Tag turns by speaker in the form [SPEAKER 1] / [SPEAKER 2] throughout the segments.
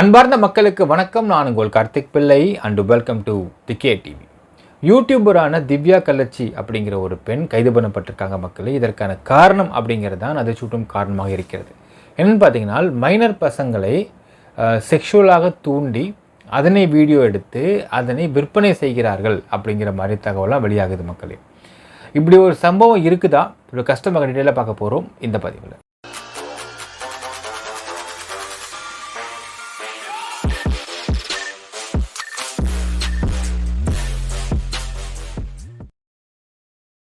[SPEAKER 1] அன்பார்ந்த மக்களுக்கு வணக்கம். நான் உங்கள் Karthik Pillai and welcome to the K TV யூடியூபரான Divya Kallachi அப்படிங்கிற ஒரு பெண் கைது பண்ணப்பட்டிருக்காங்க மக்களே. இதற்கான காரணம் அப்படிங்கிறது தான் அதை சூட்டும் காரணமாக இருக்கிறது. என்னென்னு பார்த்தீங்கன்னா மைனர் பசங்களை செக்ஷுவலாக தூண்டி அதனை வீடியோ எடுத்து அதனை விற்பனை செய்கிறார்கள் அப்படிங்கிற மாதிரி தகவலாம் வெளியாகுது மக்களே. இப்படி ஒரு சம்பவம் இருக்குதா? ஒரு கஸ்டமர் டீட்டெயிலாக பார்க்க போகிறோம் இந்த பதிவில்.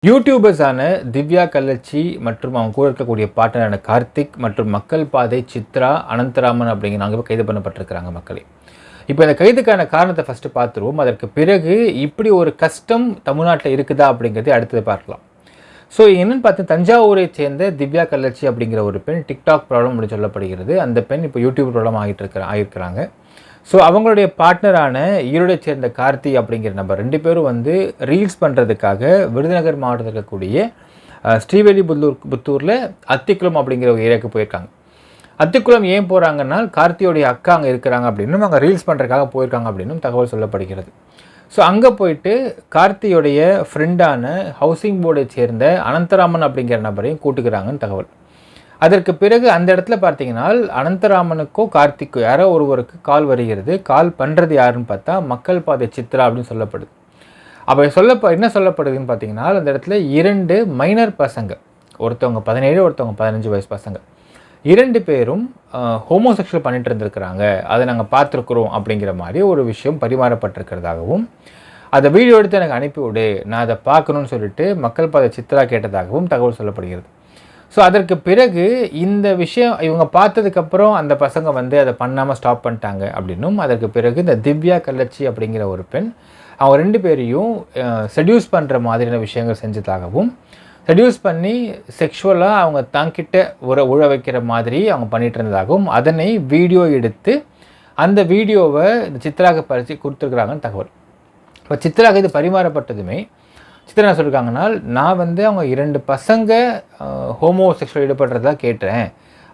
[SPEAKER 1] யூடியூபர்ஸான திவ்யா கல்லச்சி மற்றும் அவங்க கூட இருக்கக்கூடிய பாட்டனான கார்த்திக் மற்றும் மக்கள் பாதை சித்ரா அனந்தராமன் அப்படிங்கிற நாங்கள் கைது பண்ணப்பட்டிருக்கிறாங்க மக்களே. இப்போ இந்த கைதுக்கான காரணத்தை ஃபஸ்ட்டு பார்த்துருவோம். அதற்கு பிறகு இப்படி ஒரு கஷ்டம் தமிழ்நாட்டில் இருக்குதா அப்படிங்கிறதை அடுத்தது பார்க்கலாம். ஸோ என்னென்னு பார்த்து தஞ்சாவூரை சேர்ந்த திவ்யா கல்லச்சி அப்படிங்கிற ஒரு பெண் டிக்டாக் ப்ராப்ளம் அப்படின்னு சொல்லப்படுகிறது. அந்த பெண் இப்போ யூடியூப் ப்ராப்ளம் ஆகிட்டு இருக்கிற ஆகியிருக்கிறாங்க. ஸோ அவங்களுடைய பார்ட்னரான ஈரோடை சேர்ந்த கார்த்தி அப்படிங்கிற நபர் ரெண்டு பேரும் வந்து ரீல்ஸ் பண்ணுறதுக்காக விருதுநகர் மாவட்டத்தில் இருக்கக்கூடிய ஸ்ரீவெளி புத்தூர் புத்தூரில் அத்திக்குளம் அப்படிங்கிற ஒரு ஏரியாவுக்கு போயிருக்காங்க. அத்திக்குளம் ஏன் போகிறாங்கன்னா கார்த்தியோடைய அக்கா அங்கே இருக்கிறாங்க அப்படின்னும் அங்கே ரீல்ஸ் பண்ணுறதுக்காக போயிருக்காங்க அப்படின்னும் தகவல் சொல்லப்படுகிறது. ஸோ அங்கே போயிட்டு கார்த்தியோடைய ஃப்ரெண்டான ஹவுசிங் போர்டை சேர்ந்த அனந்தராமன் அப்படிங்கிற நபரையும் கூட்டுக்கிறாங்கன்னு தகவல். அதற்கு பிறகு அந்த இடத்துல பார்த்தீங்கன்னா அனந்தராமனுக்கோ கார்த்திக்கோ யாரோ ஒருவருக்கு கால் வருகிறது. கால் பண்ணுறது யாருன்னு பார்த்தா மக்கள் பாதை சித்ரா அப்படின்னு சொல்லப்படுது. அப்போ சொல்லப்ப என்ன சொல்லப்படுதுன்னு பார்த்தீங்கன்னா அந்த இடத்துல இரண்டு மைனர் பசங்க ஒருத்தவங்க பதினேழு ஒருத்தவங்க பதினஞ்சு வயசு பசங்க. இரண்டு பேரும் ஹோமோசெக்ஷுவல் பண்ணிட்டு இருந்திருக்கிறாங்க. அதை நாங்கள் பார்த்துருக்குறோம் அப்படிங்கிற மாதிரி ஒரு விஷயம் பரிமாறப்பட்டிருக்கிறதாகவும் அதை வீடியோ எடுத்து எனக்கு அனுப்பிவிடு நான் அதை பார்க்கணுன்னு சொல்லிட்டு மக்கள் பாதை சித்ரா கேட்டதாகவும் தகவல் சொல்லப்படுகிறது. ஸோ அதற்கு பிறகு இந்த விஷயம் இவங்க பார்த்ததுக்கப்புறம் அந்த பசங்க வந்து அதை பண்ணாமல் ஸ்டாப் பண்ணிட்டாங்க அப்படின்னும் அதற்கு பிறகு இந்த திவ்யா கல்லச்சி அப்படிங்கிற ஒரு பெண் அவங்க ரெண்டு பேரையும் செடியூஸ் பண்ணுற மாதிரியான விஷயங்கள் செஞ்சதாகவும் செடியூஸ் பண்ணி செக்ஷுவலாக அவங்க தங்கிட்ட உற உழ வைக்கிற மாதிரி அவங்க பண்ணிகிட்டு இருந்ததாகவும் அதனை வீடியோ எடுத்து அந்த வீடியோவை இந்த சித்ராக பறித்து கொடுத்துருக்குறாங்கன்னு தகவல். இப்போ சித்ராக இது பரிமாறப்பட்டதுமே சித்திர என்ன சொல்லியிருக்காங்கன்னா நான் வந்து அவங்க இரண்டு பசங்க ஹோமோ செக்ஷுவல் ஈடுபடுறதா கேட்டேன்.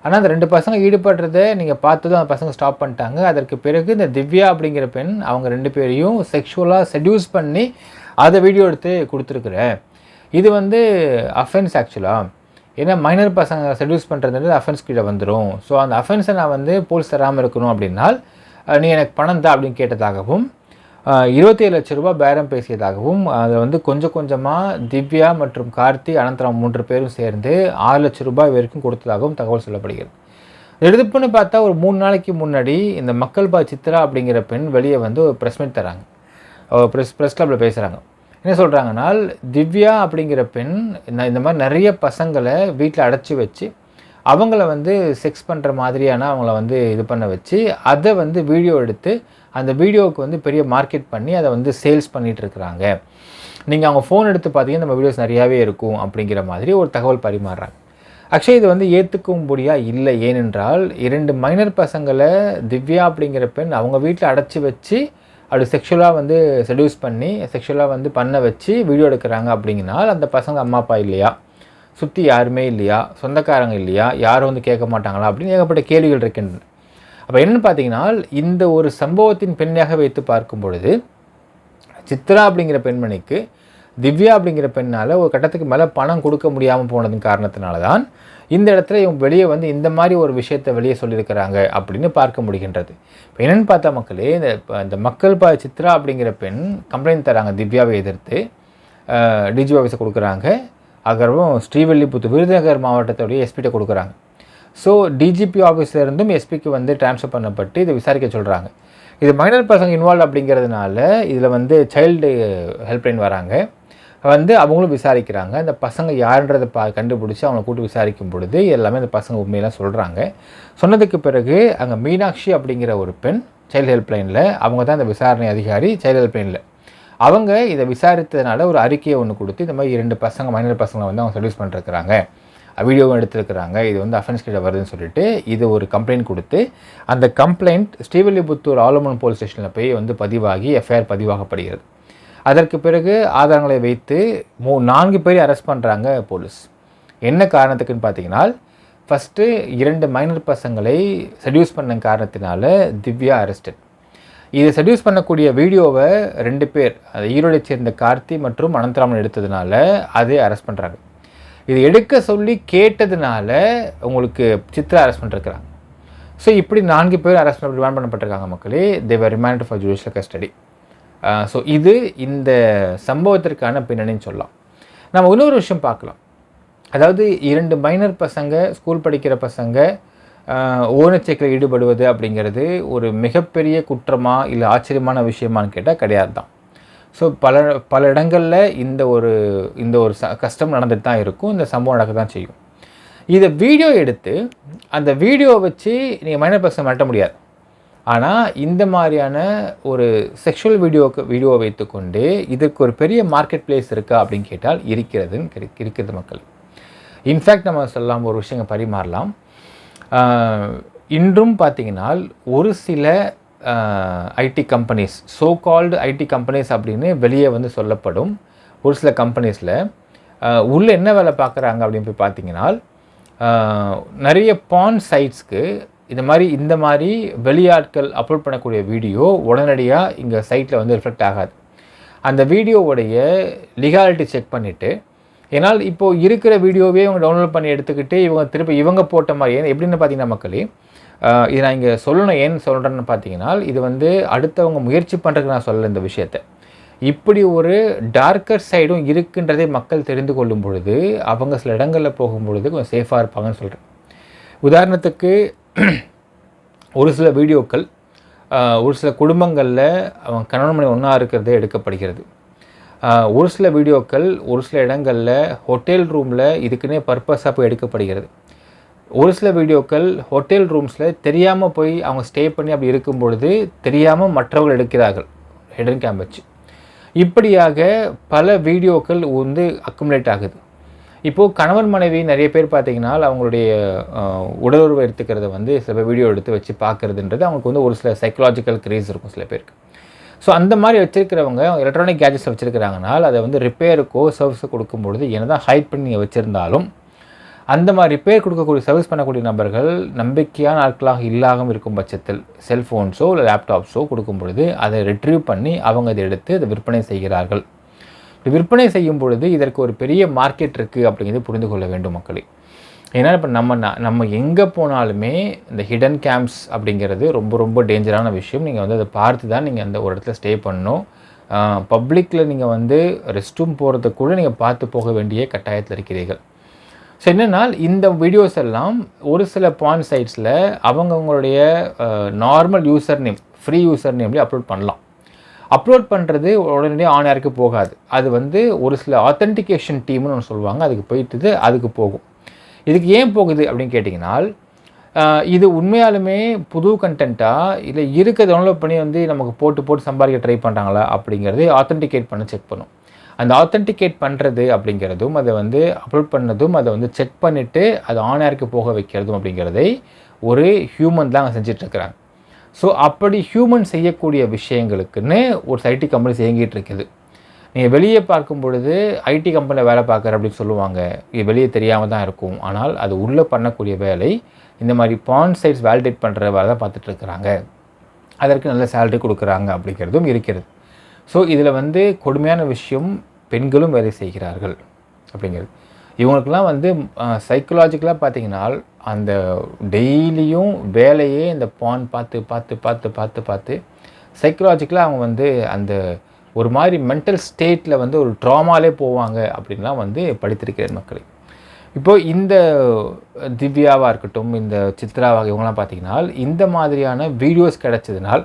[SPEAKER 1] ஆனால் அந்த ரெண்டு பசங்க ஈடுபடுறத நீங்கள் பார்த்ததும் அந்த பசங்க ஸ்டாப் பண்ணிட்டாங்க. அதற்கு பிறகு இந்த திவ்யா அப்படிங்கிற பெண் அவங்க ரெண்டு பேரையும் செக்ஷுவலாக செடியூஸ் பண்ணி அதை வீடியோ எடுத்து கொடுத்துருக்குறேன் இது வந்து அஃபென்ஸ் ஆக்சுவலாக ஏன்னா மைனர் பசங்க செடியூஸ் பண்ணுறது அஃபென்ஸ் கீழே வந்துடும் ஸோ அந்த அஃபென்ஸை நான் வந்து போலீஸ் தராமல் இருக்கணும் அப்படின்னால் நீ எனக்கு பணம் தான் அப்படின்னு கேட்டதாகவும் இருபத்தி ஏழு லட்ச ரூபாய் பேரம் பேசியதாகவும் அதை வந்து கொஞ்சம் கொஞ்சமாக திவ்யா மற்றும் கார்த்தி அனந்தராம் மூன்று பேரும் சேர்ந்து ஆறு லட்ச ரூபாய் வரைக்கும் கொடுத்ததாகவும் தகவல் சொல்லப்படுகிறது. எடுத்துப்புன்னு பார்த்தா ஒரு மூணு நாளைக்கு முன்னாடி இந்த மக்கள் பா சித்ரா அப்படிங்கிற பெண் வெளியே வந்து ஒரு ப்ரெஸ் மீட் தராங்க. ப்ரெஸ் ப்ரெஸ் கிளப்பில் பேசுகிறாங்க என்ன சொல்கிறாங்கன்னா திவ்யா அப்படிங்கிற பெண் இந்த மாதிரி நிறைய பசங்களை வீட்டில் அடைச்சி வச்சு அவங்கள வந்து செக்ஸ் பண்ணுற மாதிரியான அவங்கள வந்து இது பண்ண வச்சு அதை வந்து வீடியோ எடுத்து அந்த வீடியோவுக்கு வந்து பெரிய மார்க்கெட் பண்ணி அதை வந்து சேல்ஸ் பண்ணிகிட்ருக்குறாங்க நீங்கள் அவங்க ஃபோன் எடுத்து பார்த்தீங்கன்னா நம்ம வீடியோஸ் நிறையாவே இருக்கும் அப்படிங்கிற மாதிரி ஒரு தகவல் பரிமாறுறாங்க. ஆக்சுவலி இது வந்து ஏற்றுக்கும்படியாக இல்லை. ஏனென்றால் இரண்டு மைனர் பசங்களை திவ்யா அப்படிங்கிற பெண் அவங்க வீட்டில் அடைச்சி வச்சு அப்படி செக்ஷுவலாக வந்து செடியூஸ் பண்ணி செக்ஷுவலாக வந்து பண்ண வச்சு வீடியோ எடுக்கிறாங்க அப்படிங்கினால் அந்த பசங்க அம்மா அப்பா இல்லையா? சுற்றி யாருமே இல்லையா? சொந்தக்காரங்க இல்லையா? யாரும் வந்து கேட்க மாட்டாங்களா? அப்படின்னு ஏகப்பட்ட கேள்விகள் இருக்கின்றன. அப்போ என்னென்னு பார்த்தீங்கன்னா இந்த ஒரு சம்பவத்தின் பெண்ணாக வைத்து பார்க்கும் பொழுது சித்ரா அப்படிங்கிற பெண்மணிக்கு திவ்யா அப்படிங்கிற பெண்ணால் ஒரு கட்டத்துக்கு மேலே பணம் கொடுக்க முடியாமல் போனதன் காரணத்தினால தான் இந்த இடத்துல இவங்க வெளியே வந்து இந்த மாதிரி ஒரு விஷயத்தை வெளியே சொல்லியிருக்கிறாங்க அப்படின்னு பார்க்க முடிகின்றது. இப்போ என்னென்னு பார்த்தா மக்களே இந்த இந்த மக்கள் பா சித்ரா அப்படிங்கிற பெண் கம்ப்ளைண்ட் தராங்க திவ்யாவை எதிர்த்து. டிஜி ஆஃபீஸை கொடுக்குறாங்க. அதுக்கப்புறம் ஸ்ரீவில்லிபுத்தூர் விருதுநகர் மாவட்டத்துடைய எஸ்பிகிட்ட கொடுக்குறாங்க. ஸோ டிஜிபி ஆஃபீஸ்லேருந்தும் எஸ்பிக்கு வந்து ட்ரான்ஸ்ஃபர் பண்ணப்பட்டு இதை விசாரிக்க சொல்கிறாங்க இது மைனர் பசங்க இன்வால்வ் அப்படிங்கிறதுனால இதில் வந்து சைல்டு ஹெல்ப்லைன் வராங்க. வந்து அவங்களும் விசாரிக்கிறாங்க. அந்த பசங்க யாருன்றதை பா கண்டுபிடிச்சி அவங்கள கூட்டு விசாரிக்கும் பொழுது எல்லாமே அந்த பசங்க உண்மையெல்லாம் சொல்கிறாங்க சொன்னதுக்கு பிறகு அங்கே மீனாட்சி அப்படிங்கிற ஒரு பெண் சைல்டு ஹெல்ப்லைனில் அவங்க தான் இந்த விசாரணை அதிகாரி சைல்டு ஹெல்ப்லைனில் அவங்க இதை விசாரித்ததுனால ஒரு அறிக்கையை ஒன்று கொடுத்து இந்த மாதிரி இரண்டு பசங்க மைனர் பசங்களை வந்து அவங்க சர்வீஸ் பண்ணிருக்கிறாங்க வீடியோவும் எடுத்துருக்கிறாங்க. இது வந்து அஃபென்ஸ் கிட்ட வருதுன்னு சொல்லிட்டு இது ஒரு கம்ப்ளைண்ட் கொடுத்து அந்த கம்ப்ளைண்ட் ஸ்ரீவில்லிபுத்தூர் ஆலமன் போலீஸ் ஸ்டேஷனில் போய் வந்து பதிவாகி எஃப்ஐஆர் பதிவாகப்படுகிறது. அதற்கு பிறகு ஆதாரங்களை வைத்து மூ நான்கு பேரை அரெஸ்ட் பண்ணுறாங்க போலீஸ் என்ன காரணத்துக்குன்னு பார்த்தீங்கன்னா ஃபஸ்ட்டு இரண்டு மைனர் பசங்களை செடியூஸ் பண்ண காரணத்தினால திவ்யா அரெஸ்டட் இதை செடியூஸ் பண்ணக்கூடிய வீடியோவை ரெண்டு பேர் அது ஈரோடை சேர்ந்த கார்த்தி மற்றும் அனந்தராமன் எடுத்ததுனால அதை அரெஸ்ட் பண்ணுறாங்க இது எடுக்க சொல்லி கேட்டதுனால உங்களுக்கு சித்ரா அரெஸ்ட் பண்ணிருக்கிறாங்க. ஸோ இப்படி நான்கு பேர் அரெஸ்ட் ரிமாண்ட் பண்ணப்பட்டிருக்காங்க மக்களே. They are remand for judicial custody so இது இந்த சம்பவத்திற்கான பின்னணின்னு சொல்லலாம். நம்ம இன்னொரு விஷயம் பார்க்கலாம். அதாவது இரண்டு மைனர் பசங்க ஸ்கூல் படிக்கிற பசங்க ஓனச்சேக்கில் ஈடுபடுவது அப்படிங்கிறது ஒரு மிகப்பெரிய குற்றமாக இல்லை ஆச்சரியமான விஷயமான்னு கேட்டால் கிடையாது தான் ஸோ பல பல இடங்களில் இந்த ஒரு இந்த ஒரு ச கஷ்டம் நடந்துட்டு தான் இருக்கும். இந்த சம்பவம் நடக்க தான் செய்யும். இதை வீடியோ எடுத்து அந்த வீடியோ வச்சு நீங்கள் மைனர் பர்சன் மாட்ட முடியாது. ஆனால் இந்த மாதிரியான ஒரு செக்ஷுவல் வீடியோக்கு வீடியோ வைத்துக்கொண்டு இதுக்கு ஒரு பெரிய மார்க்கெட் பிளேஸ் இருக்கா அப்படின்னு கேட்டால் இருக்கிறதுன்னு இருக்கிறது மக்கள். இன்ஃபேக்ட் நம்ம சொல்லலாம் ஒரு விஷயங்கள் பரிமாறலாம். இன்றும் பார்த்தீங்கன்னா ஒரு சில IT companies so called IT companies அப்படின்னு வெளியே வந்து சொல்லப்படும் ஒரு சில கம்பெனிஸில். உள்ளே என்ன வேலை பார்க்குறாங்க அப்படின்னு போய் பார்த்தீங்கன்னா நிறைய பான் சைட்ஸ்க்கு இந்த மாதிரி இந்த மாதிரி வெளியாட்கள் அப்லோட் பண்ணக்கூடிய வீடியோ உடனடியாக இங்கே சைட்டில் வந்து ரிஃப்ளெக்ட் ஆகாது. அந்த வீடியோவுடைய லீகாலிட்டி செக் பண்ணிவிட்டு ஏன்னால் இப்போது இருக்கிற வீடியோவே இவங்க டவுன்லோட் பண்ணி எடுத்துக்கிட்டு இவங்க திருப்பி இவங்க போட்ட மாதிரி ஏன் எப்படின்னு பார்த்தீங்கன்னா மக்களே இது நான் இங்கே சொல்லணும் ஏன்னு சொல்கிறேன்னு பார்த்தீங்கன்னா இது வந்து அடுத்தவங்க முயற்சி பண்ணுறதுக்கு நான் சொல்லலை இந்த விஷயத்தை. இப்படி ஒரு டார்க்கர் சைடும் இருக்குன்றதை மக்கள் தெரிந்து கொள்ளும் பொழுது அவங்க சில இடங்களில் போகும் பொழுது கொஞ்சம் சேஃபாக இருப்பாங்கன்னு சொல்கிறேன் உதாரணத்துக்கு ஒரு சில வீடியோக்கள் ஒரு சில குடும்பங்களில் அவங்க கணவன் மணி ஒன்றா இருக்கிறதே எடுக்கப்படுகிறது. ஒரு சில வீடியோக்கள் ஒரு சில இடங்களில் ஹோட்டல் ரூமில் இதுக்குன்னே பர்பஸாக போய் எடுக்கப்படுகிறது. ஒரு சில வீடியோக்கள் ஹோட்டல் ரூம்ஸில் தெரியாமல் போய் அவங்க ஸ்டே பண்ணி அப்படி இருக்கும் பொழுது தெரியாமல் மற்றவர்கள் எடுக்கிறார்கள். ஹெடன் கேம் வச்சு இப்படியாக பல வீடியோக்கள் வந்து அக்குமுலேட் ஆகுது. இப்போது கணவன் மனைவி நிறைய பேர் பார்த்தீங்கன்னா அவங்களுடைய உடலுறவு எடுத்துக்கிறத வந்து சில வீடியோ எடுத்து வச்சு பார்க்குறதுன்றது அவங்களுக்கு வந்து ஒரு சில சைக்கலாஜிக்கல் கிரேஸ் இருக்கும் சில பேருக்கு. ஸோ அந்த மாதிரி வச்சுருக்கிறவங்க எலக்ட்ரானிக் கேஜெட்ஸ் வச்சுருக்கிறாங்கனால் அதை வந்து ரிப்பேருக்கோ சர்வீஸோ கொடுக்கும்பொழுது என்ன தான் ஹைட் பண்ணி நீங்கள் வச்சுருந்தாலும் அந்த மாதிரி ரிப்பேர் கொடுக்கக்கூடிய சர்வீஸ் பண்ணக்கூடிய நபர்கள் நம்பிக்கையான ஆட்களாக இல்லாமல் இருக்கும் பட்சத்தில் செல்ஃபோன்ஸோ இல்லை லேப்டாப்ஸோ கொடுக்கும் பொழுது அதை ரிட்ரீவ் பண்ணி அவங்க அதை எடுத்து அதை விற்பனை செய்கிறார்கள். விற்பனை செய்யும் பொழுது இதற்கு ஒரு பெரிய மார்க்கெட் இருக்குது அப்படிங்கிறது புரிந்து கொள்ள வேண்டும் மக்களே. ஏன்னா இப்போ நம்ம நம்ம எங்கே போனாலுமே இந்த ஹிடன் கேம்ப்ஸ் அப்படிங்கிறது ரொம்ப ரொம்ப டேஞ்சரான விஷயம். நீங்கள் வந்து அதை பார்த்து தான் நீங்கள் அந்த ஒரு இடத்துல ஸ்டே பண்ணணும். பப்ளிக்கில் நீங்கள் வந்து ரெஸ்ட் ரூம் போகிறத கூட நீங்கள் பார்த்து போக வேண்டிய கட்டாயத்தில் இருக்கிறீர்கள். ஸோ என்னென்னா இந்த வீடியோஸ் எல்லாம் ஒரு சில பாயிண்ட் சைட்ஸில் அவங்கவுங்களுடைய normal user name free user நேம்லேயே upload பண்ணலாம். அப்லோட் பண்ணுறது உடனடியாக ஆன் ஏருக்கு போகாது. அது வந்து ஒரு சில ஆத்தென்டிகேஷன் டீம்னு ஒன்று சொல்லுவாங்க. அதுக்கு போயிட்டு அதுக்கு போகும். இதுக்கு ஏன் போகுது அப்படின்னு கேட்டிங்கன்னா இது உண்மையாலுமே புது கண்டென்ட்டாக இல்லை இருக்க டவுன்லோட் பண்ணி வந்து நமக்கு போட்டு போட்டு சம்பாதிக்க ட்ரை பண்ணுறாங்களா அப்படிங்கிறது ஆத்தென்டிகேட் பண்ண செக் பண்ணும். அந்த ஆத்தென்டிகேட் பண்ணுறது அப்படிங்கிறதும் அதை வந்து அப்லோட் பண்ணதும் அதை வந்து செக் பண்ணிவிட்டு அது ஆன் ஏருக்கு போக வைக்கிறதும் அப்படிங்கிறதை ஒரு ஹியூமன் தான் செஞ்சிட்ருக்கிறாங்க ஸோ அப்படி ஹியூமன் செய்யக்கூடிய விஷயங்களுக்குன்னு ஒரு ஐடி கம்பெனி இயங்கிட்டு இருக்குது. நீங்கள் வெளியே பார்க்கும் பொழுது ஐடி கம்பெனியில் வேலை பார்க்குற அப்படின்னு சொல்லுவாங்க. இது வெளியே தெரியாமல் தான் இருக்கும். ஆனால் அது உள்ளே பண்ணக்கூடிய வேலை இந்த மாதிரி பான் சைட்ஸ் வேலிடேட் பண்ணுற வேலை தான் பார்த்துட்ருக்குறாங்க அதற்கு நல்ல சேலரி கொடுக்குறாங்க அப்படிங்கிறதும் இருக்கிறது. ஸோ இதில் வந்து கொடுமையான விஷயம் பெண்களும் வேலை செய்கிறார்கள் அப்படிங்கிறது. இவங்களுக்கெல்லாம் வந்து சைக்கலாஜிக்கலாக பார்த்தீங்கன்னா அந்த டெய்லியும் வேலையே இந்த பான் பார்த்து பார்த்து பார்த்து பார்த்து பார்த்து சைக்கலாஜிக்கலாக அவங்க வந்து அந்த ஒரு மாதிரி மென்டல் ஸ்டேட்டில் வந்து ஒரு ட்ராமாலே போவாங்க அப்படின்லாம் வந்து படித்திருக்கிறேன் மக்கள். இப்போது இந்த திவ்யாவாக இருக்கட்டும் இந்த சித்ராவாக இவங்களாம் பார்த்திங்கன்னா இந்த மாதிரியான வீடியோஸ் கிடச்சதுனால்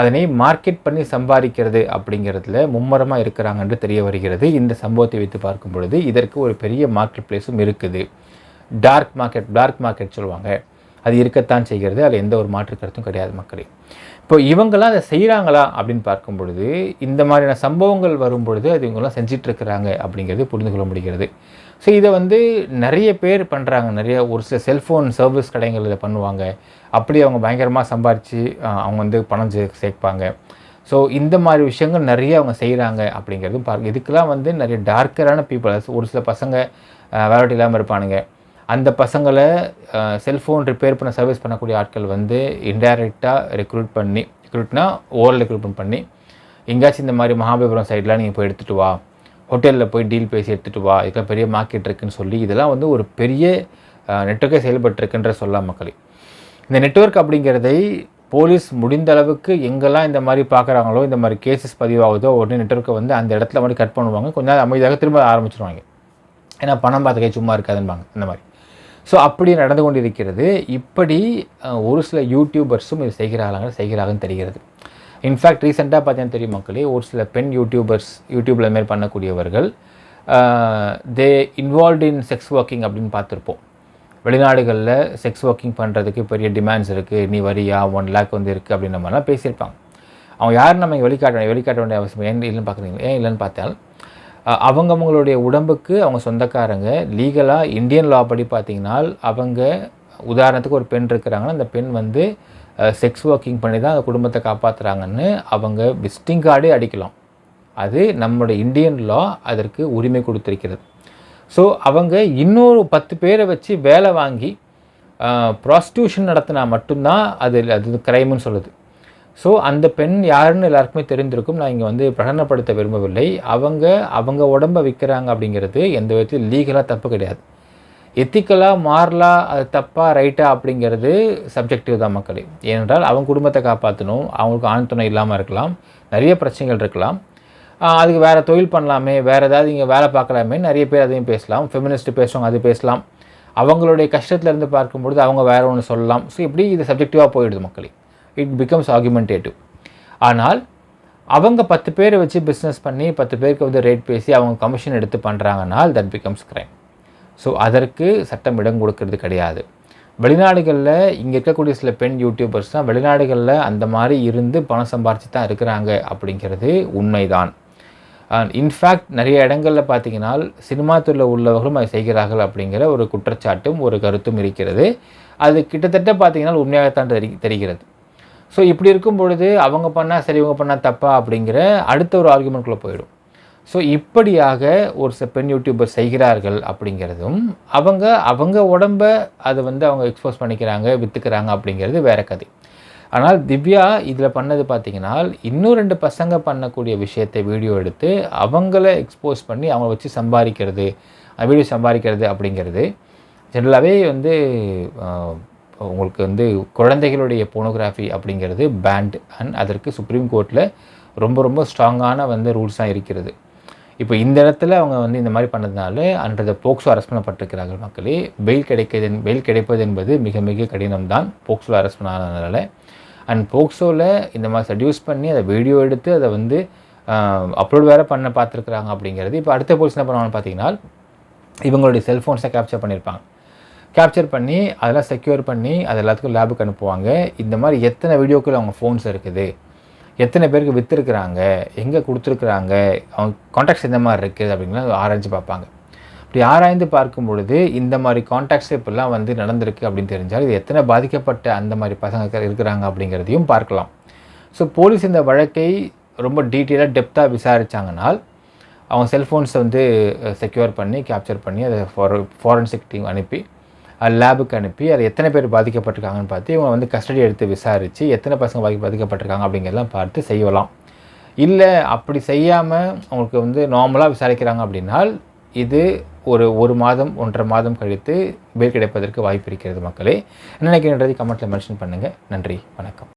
[SPEAKER 1] அதனை மார்க்கெட் பண்ணி சம்பாதிக்கிறது அப்படிங்கிறதுல மும்மரமாக இருக்கிறாங்கன்று தெரிய வருகிறது. இந்த சம்பவத்தை வைத்து பார்க்கும் பொழுது இதற்கு ஒரு பெரிய மார்க்கெட் பிளேஸும் இருக்குது. டார்க் மார்க்கெட் டார்க் மார்க்கெட் சொல்லுவாங்க. அது இருக்கத்தான் செய்கிறது. அதில் எந்த ஒரு மாற்று கருத்தும் கிடையாது மக்களே. இப்போ இவங்கெல்லாம் அதை செய்கிறாங்களா அப்படின்னு பார்க்கும் பொழுது இந்த மாதிரியான சம்பவங்கள் வரும் பொழுது அது இவங்கெல்லாம் செஞ்சிட்ருக்கிறாங்க அப்படிங்கிறது புரிந்து கொள்ள முடிகிறது. ஸோ இதை வந்து நிறைய பேர் பண்ணுறாங்க நிறைய ஒரு சில செல்ஃபோன் சர்வீஸ் கடைகள் இதை பண்ணுவாங்க. அப்படி அவங்க பயங்கரமாக சம்பாரித்து அவங்க வந்து பணம் சேர்ப்பாங்க. ஸோ இந்த மாதிரி விஷயங்கள் நிறைய அவங்க செய்கிறாங்க அப்படிங்கிறதும் பாருங்கள் இதுக்கெலாம் வந்து நிறைய டார்க்கரான பீப்புள் ஒரு சில பசங்க வேலைட்டு இல்லாமல் இருப்பானுங்க. அந்த பசங்களை செல்ஃபோன் ரிப்பேர் பண்ண சர்வீஸ் பண்ணக்கூடிய ஆட்கள் வந்து இன்டைரக்டாக ரெக்ரூட் பண்ணி ரெக்ரூட்னா ஓரல் ரெக்ரூட்மெண்ட் பண்ணி எங்கேயாச்சும் இந்த மாதிரி மகாபலிபுரம் சைட்லாம் நீங்கள் போய் எடுத்துகிட்டு வா ஹோட்டலில் போய் டீல் பேசி எடுத்துகிட்டு வா இதுக்கெல்லாம் பெரிய மார்க்கெட் இருக்குன்னு சொல்லி இதெல்லாம் வந்து ஒரு பெரிய நெட்ஒர்க்கே செயல்பட்டுருக்குன்ற சொல்லலாம் மக்களே. இந்த நெட்ஒர்க் அப்படிங்கிறதை போலீஸ் முடிந்த அளவுக்கு எங்கெல்லாம் இந்த மாதிரி பார்க்குறாங்களோ இந்த மாதிரி கேசஸ் பதிவாகுதோ உடனே நெட்ஒர்க்கை வந்து அந்த இடத்துல மாதிரி கட் பண்ணுவாங்க. கொஞ்ச நேரம் அமைதியாக திரும்ப ஆரம்பிச்சிருவாங்க. ஏன்னா பணம் பார்த்துக்கே சும்மா இருக்காதுன்பாங்க இந்த மாதிரி. ஸோ அப்படி நடந்து கொண்டு இருக்கிறது இப்படி ஒரு சில யூடியூபர்ஸும் இது செய்கிறாங்க செய்கிறாங்கன்னு தெரிகிறது. இன்ஃபேக்ட் ரீசெண்டாக பார்த்தீங்கன்னா தெரியும் மக்களே ஒரு சில பெண் யூடியூபர்ஸ் யூடியூப்பில் மாரி பண்ணக்கூடியவர்கள் they involve in sex working அப்படின்னு பார்த்துருப்போம். வெளிநாடுகளில் செக்ஸ் ஒர்க்கிங் பண்ணுறதுக்கு பெரிய டிமாண்ட்ஸ் இருக்குது நீ வரியா? ஒன் லேக் வந்து இருக்குது அப்படின்ற மாதிரிலாம் பேசியிருப்பாங்க. அவங்க யாரும் நம்ம இங்கே வெளிக்காட்ட வெளிக்காட்ட வேண்டிய அவசியம் ஏன் இல்லைன்னு பார்க்குறீங்க ஏன் இல்லைன்னு பார்த்தால் அவங்க அவங்களுடைய உடம்புக்கு அவங்க சொந்தக்காரங்க லீகலாக இந்தியன் லா படி பார்த்திங்கன்னா அவங்க உதாரணத்துக்கு ஒரு பெண் இருக்கிறாங்கன்னா அந்த பெண் வந்து செக்ஸ் ஒர்க்கிங் பண்ணி தான் அந்த குடும்பத்தை காப்பாற்றுறாங்கன்னு அவங்க விசிட்டிங் கார்டே அடிக்கலாம். அது நம்மளுடைய இந்தியன் லா அதற்கு உரிமை கொடுத்துருக்கிறது. ஸோ அவங்க இன்னொரு பத்து பேரை வச்சு வேலை வாங்கி ப்ராஸ்டியூஷன் நடத்தினா மட்டும்தான் அது அது கிரைம்னு சொல்லுது. ஸோ அந்த பெண் யாருன்னு எல்லாருக்குமே தெரிந்திருக்கும். நான் இங்கே வந்து பிரகடனப்படுத்த விரும்பவில்லை. அவங்க அவங்க உடம்பை விற்கிறாங்க அப்படிங்கிறது எந்த விதத்தில் லீகலாக தப்பு கிடையாது. எத்திக்கலாக மாறலா அது தப்பாக ரைட்டா அப்படிங்கிறது சப்ஜெக்டிவ் தான் மக்களே. ஏனென்றால் அவங்க குடும்பத்தை காப்பாற்றணும் அவங்களுக்கு ஆண் துணை இல்லாமல் இருக்கலாம் நிறைய பிரச்சனைகள் இருக்கலாம். அதுக்கு வேறு தொழில் பண்ணலாமே வேறு ஏதாவது இங்கே வேலை பார்க்கலாமே நிறைய பேர் அதையும் பேசலாம். ஃபெமினிஸ்ட் பேசுவாங்க அது பேசலாம். அவங்களுடைய கஷ்டத்துலேருந்து பார்க்கும்பொழுது அவங்க வேறு ஒன்று சொல்லலாம். ஸோ இப்படி இது சப்ஜெக்டிவாக போயிடுது மக்களே. இட் பிகம்ஸ் ஆர்குமெண்டேட்டிவ் ஆனால் அவங்க பத்து பேரை வச்சு பிஸ்னஸ் பண்ணி பத்து பேருக்கு வந்து ரேட் பேசி அவங்க கமிஷன் எடுத்து பண்ணுறாங்கனால் தட் பிகம்ஸ் க்ரைம் ஸோ அதற்கு சட்டம் இடம் கொடுக்கறது கிடையாது. வெளிநாடுகளில் இங்கே இருக்கக்கூடிய சில பெண் யூடியூபர்ஸ் தான் வெளிநாடுகளில் அந்த மாதிரி இருந்து பணம் சம்பாரிச்சு தான் இருக்கிறாங்க அப்படிங்கிறது உண்மைதான். இன்ஃபேக்ட் நிறைய இடங்களில் பார்த்தீங்கன்னா சினிமா துறையில் உள்ளவர்களும் அதை செய்கிறார்கள் அப்படிங்கிற ஒரு குற்றச்சாட்டும் ஒரு கருத்தும் இருக்கிறது. அது கிட்டத்தட்ட பார்த்தீங்கன்னா உண்மையாகத்தான் தெரி தெரிகிறது. ஸோ இப்படி இருக்கும் பொழுது அவங்க பண்ணால் சரி இவங்க பண்ணால் தப்பா அப்படிங்கிற அடுத்த ஒரு ஆர்குமெண்ட்குள்ளே போயிடும். ஸோ இப்படியாக ஒரு சில பெண் யூடியூபர் செய்கிறார்கள் அப்படிங்கிறதும் அவங்க அவங்க உடம்ப அதை வந்து அவங்க எக்ஸ்போஸ் பண்ணிக்கிறாங்க விற்றுக்கிறாங்க அப்படிங்கிறது வேற கதை. ஆனால் திவ்யா இதில் பண்ணது பார்த்திங்கன்னா இன்னும் ரெண்டு பசங்க பண்ணக்கூடிய விஷயத்தை வீடியோ எடுத்து அவங்கள எக்ஸ்போஸ் பண்ணி அவங்கள வச்சு சம்பாதிக்கிறது வீடியோ சம்பாதிக்கிறது அப்படிங்கிறது ஜென்ரலாகவே வந்து உங்களுக்கு வந்து குழந்தைகளுடைய போனோகிராஃபி அப்படிங்கிறது பேண்ட் அண்ட் அதற்கு சுப்ரீம் கோர்ட்டில் ரொம்ப ரொம்ப ஸ்ட்ராங்கான வந்து ரூல்ஸாக இருக்கிறது. இப்போ இந்த இடத்துல அவங்க வந்து இந்த மாதிரி பண்ணதுனால அன்றது போக்சோ அரெஸ்ட் பண்ணப்பட்டிருக்கிறார்கள் மக்களே. பெயில் கிடைக்கிறது பெயில் கிடைப்பது என்பது மிக மிக கடினம் தான் போக்சோ அரெஸ்ட் பண்ணாதனால அண்ட் போக்சோவில் இந்த மாதிரி சடியூஸ் பண்ணி அதை வீடியோ எடுத்து அதை வந்து அப்லோட் வேறு பண்ண பார்த்துருக்குறாங்க அப்படிங்கிறது. இப்போ அடுத்த போலீஸ் என்ன பண்ணுவாங்கன்னு பார்த்தீங்கன்னா இவங்களுடைய செல்ஃபோன்ஸை கேப்சர் பண்ணியிருப்பாங்க. கேப்சர் பண்ணி அதெல்லாம் செக்யூர் பண்ணி அது எல்லாத்துக்கும் லேபுக்கு அனுப்புவாங்க. இந்த மாதிரி எத்தனை வீடியோக்கள் அவங்க ஃபோன்ஸ் இருக்குது? எத்தனை பேருக்கு விற்றுருக்குறாங்க எங்கே கொடுத்துருக்குறாங்க? அவங்க காண்டாக்ட்ஸ் எந்த மாதிரி இருக்குது அப்படின்னு ஆராய்ஞ்சு பார்ப்பாங்க. இப்படி ஆராய்ந்து பார்க்கும் பொழுது இந்த மாதிரி காண்டாக்ட்ஸ் இப்பெல்லாம் வந்து நடந்திருக்கு அப்படின்னு தெரிஞ்சால் இது எத்தனை பாதிக்கப்பட்ட அந்த மாதிரி பசங்க இருக்கிறாங்க அப்படிங்கிறதையும் பார்க்கலாம். ஸோ போலீஸ் இந்த வழக்கை ரொம்ப டீட்டெயிலாக டெப்த்தாக விசாரித்தாங்கனால் அவங்க செல்ஃபோன்ஸை வந்து செக்யூர் பண்ணி கேப்சர் பண்ணி அதை ஃபார் ஃபாரன்சிக் டீம் அனுப்பி லேபுக்கு அனுப்பி அதை எத்தனை பேர் பாதிக்கப்பட்டிருக்காங்கன்னு பார்த்து இவங்க வந்து கஸ்டடி எடுத்து விசாரித்து எத்தனை பசங்க பாதி பாதிக்கப்பட்டிருக்காங்க அப்படிங்கிறதெல்லாம் பார்த்து செய்யலாம். இல்லை அப்படி செய்யாமல் அவங்களுக்கு வந்து நார்மலாக விசாரிக்கிறாங்க அப்படின்னால் இது ஒரு ஒரு மாதம் ஒன்றரை மாதம் கழித்து பேர் கிடைப்பதற்கு வாய்ப்பு இருக்கிறது மக்களே. என்ன நினைக்கிறேன்றது கமெண்ட்டில் மென்ஷன் பண்ணுங்கள் நன்றி வணக்கம்.